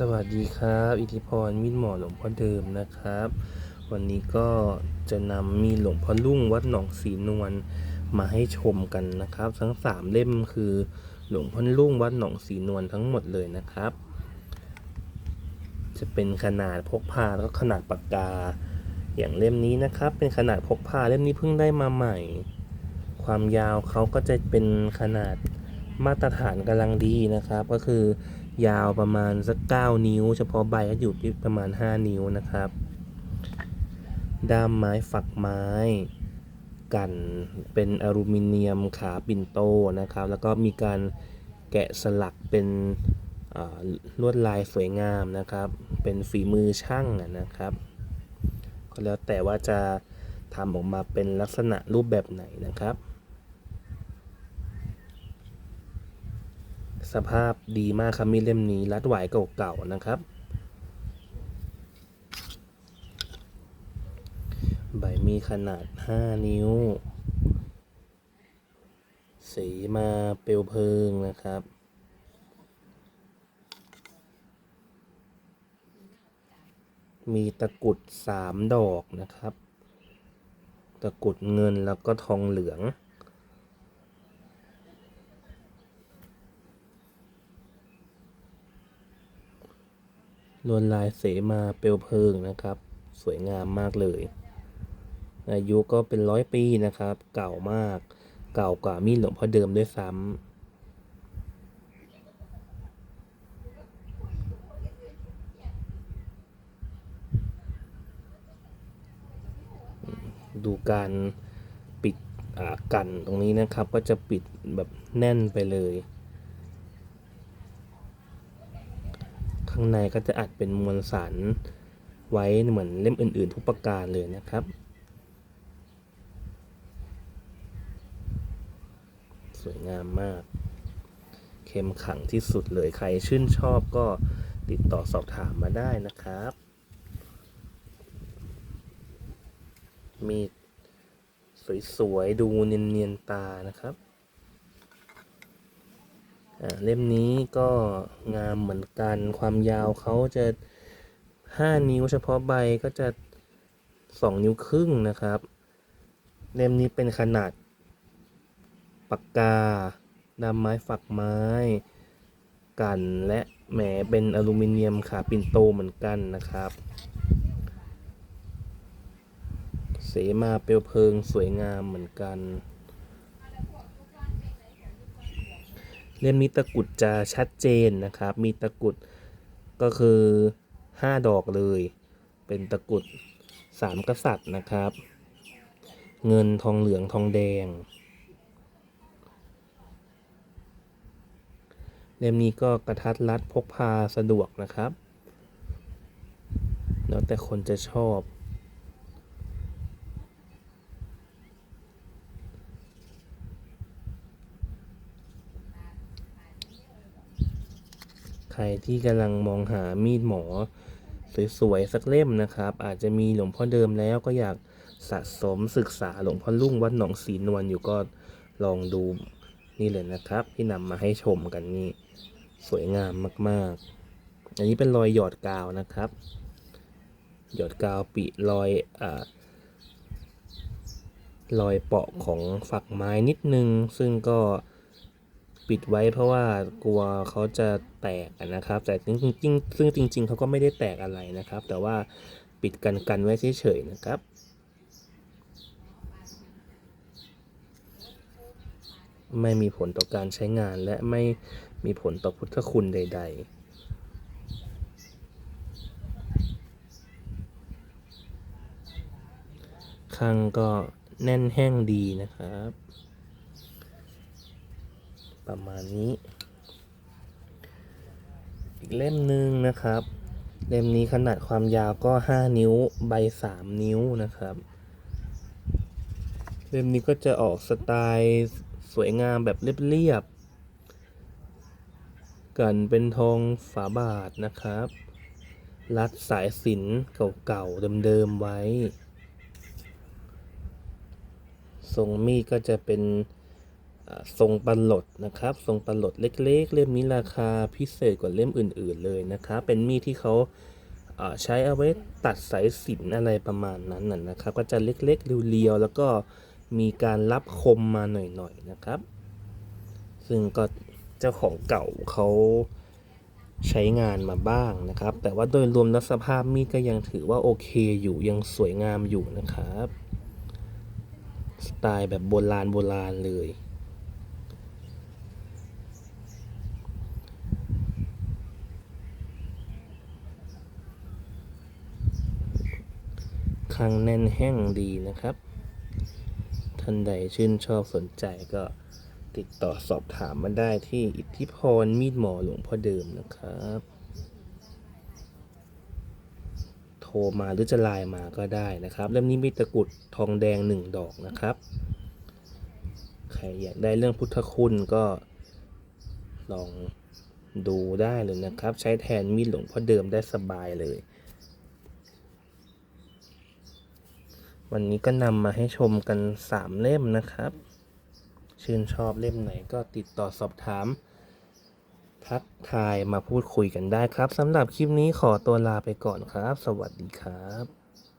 สวัสดีครับ อิทธิพรมีดหมอหลวงพ่อเดิมนะครับ วันนี้ก็จะนำมีดหลวงพ่อลุ่งวัดหนองสีนวลมาให้ชมกันนะครับ ทั้งสามเล่มคือหลวงพ่อลุ่งวัดหนองสีนวลทั้งหมดเลยนะครับ จะเป็นขนาดพกพาแล้วก็ขนาดปากกา อย่างเล่มนี้นะครับ เป็นขนาดพกพาเล่มนี้เพิ่งได้มาใหม่ ความยาวเขาก็จะเป็นขนาดมาตรฐานกำลังดีนะครับ ก็คือ ยาวประมาณสัก 9 นิ้ว เฉพาะใบก็อยู่ที่ประมาณ 5 นิ้วนะครับ ด้ามไม้ฝักไม้ กันเป็นอลูมิเนียมขาปิ่นโตนะครับ แล้วก็มีการแกะสลักเป็นลวดลายสวยงามนะครับ เป็นฝีมือช่างนะครับ ก็แล้วแต่ว่าจะทำออกมาเป็นลักษณะรูปแบบไหนนะครับ สภาพดีมากครับมีดเล่มนี้รัดไหวเก่าๆนะครับ ใบมีขนาด 5 นิ้ว สีมาเปลวเพลิงนะครับมีตะกุด3ดอกนะครับ ตะกุดเงินแล้วก็ทองเหลือง ลวดลายเสมาเปลวเพลิงนะครับ สวยงามมากเลย อายุก็เป็นร้อยปีนะครับ เก่ามาก เก่ากว่ามีดหลวงพ่อเดิมด้วยซ้ำดูการปิดกันตรงนี้นะครับ ก็จะปิดแบบแน่นไปเลย ข้างในก็จะอัดเป็นมวลสารไว้เหมือนเล่มอื่น ๆ ทุกประการเลยนะครับ สวยงามมาก เข้มขังที่สุดเลยใครชื่นชอบก็ติดต่อสอบถามมาได้นะครับ มีสวย ๆ ดูเนียน ๆ ตานะครับ เล่มนี้ก็งามเหมือนกัน ความยาวเขาจะ 5 นิ้วเฉพาะใบก็จะ 2 นิ้วครึ่งนะครับ เล่มนี้เป็นขนาดปากกาดำไม้ฝักไม้ กันและแหมเป็นอลูมิเนียมขาปิ่นโตเหมือนกันนะครับ เสมาเปลวเพลิงสวยงามเหมือนกัน เล่มนี้ตะกุดจะชัดเจนนะครับ มีตะกุดก็คือ 5 ดอกเลย เป็นตะกุด 3 กษัตริย์นะครับ เงินทองเหลืองทองแดง เล่มนี้ก็กระทัดรัดพกพาสะดวกนะครับ แล้วแต่คนจะชอบ ใครที่กำลังมองหามีดหมอ สวยๆสักเล่มนะครับ อาจจะมีหลวงพ่อเดิมแล้วก็อยากสะสมศึกษาหลวงพ่อลุ่งวัดหนองสีนวลอยู่ก็ลองดูนี่เลยนะครับ ที่นำมาให้ชมกันนี่สวยงามมากๆ อันนี้เป็นรอยหยอดกาวนะครับ หยอดกาวปิรอยอ่ารอยเปาะของฝักไม้นิดนึง ซึ่งก็ ปิดไว้เพราะว่ากลัวเขาจะแตกนะครับ แต่จริงๆซึ่งจริง ๆเขาก็ไม่ได้แตกอะไรนะครับ แต่ว่าปิดกันกันไว้เฉยๆนะครับไม่มีผลต่อการใช้งานและไม่มีผลต่อพุทธคุณใด ๆ ข้างก็แน่นแห้งดีนะครับ ประมาณนี้ อีกเล่มหนึ่งนะครับ เล่มนี้ขนาดความยาวก็ 5 นิ้วใบ 3 นิ้วนะครับ เล่มนี้ก็จะออกสไตล์สวยงามแบบเรียบๆกันเป็นทองฝาบาทนะครับ รัดสายสินเก่าๆเดิมๆไว้ทรงมีดก็จะเป็น ทรงปันหลดนะครับ ทรงปันหลดเล็ก ๆ เล่มนี้ราคาพิเศษกว่าเล่มอื่น ๆ เลยนะครับ เป็นมีดที่เขาใช้เอาไว้ตัดสายสิญจนอะไรประมาณนั้นนะนะครับ ก็จะเล็กๆเรียวๆแล้วก็มีการรับคมมาหน่อยๆนะครับ ซึ่งก็เจ้าของเก่าเขาใช้งานมาบ้างนะครับ แต่ว่าโดยรวมแล้วสภาพมีดก็ยังถือว่าโอเคอยู่ยังสวยงามอยู่นะครับ สไตล์แบบโบราณโบราณเลย คางแน่นแห้งดีนะครับ ท่านใดชื่นชอบสนใจก็ติดต่อสอบถามมาได้ที่อิทธิพรมีดหมอหลวงพ่อเดิมนะครับ โทรมาหรือจะไลน์มาก็ได้นะครับ เล่มนี้มีตะกุดทองแดงหนึ่งดอกนะครับ ใครอยากได้เรื่องพุทธคุณก็ลองดูได้เลยนะครับ ใช้แทนมีดหลวงพ่อเดิมได้สบายเลย วันนี้ก็นำมาให้ชมกัน 3 เล่มนะครับ ชื่นชอบเล่มไหนก็ติดต่อสอบถาม ทักทายมาพูดคุยกันได้ครับสำหรับคลิปนี้ขอตัวลาไปก่อนครับ สวัสดีครับ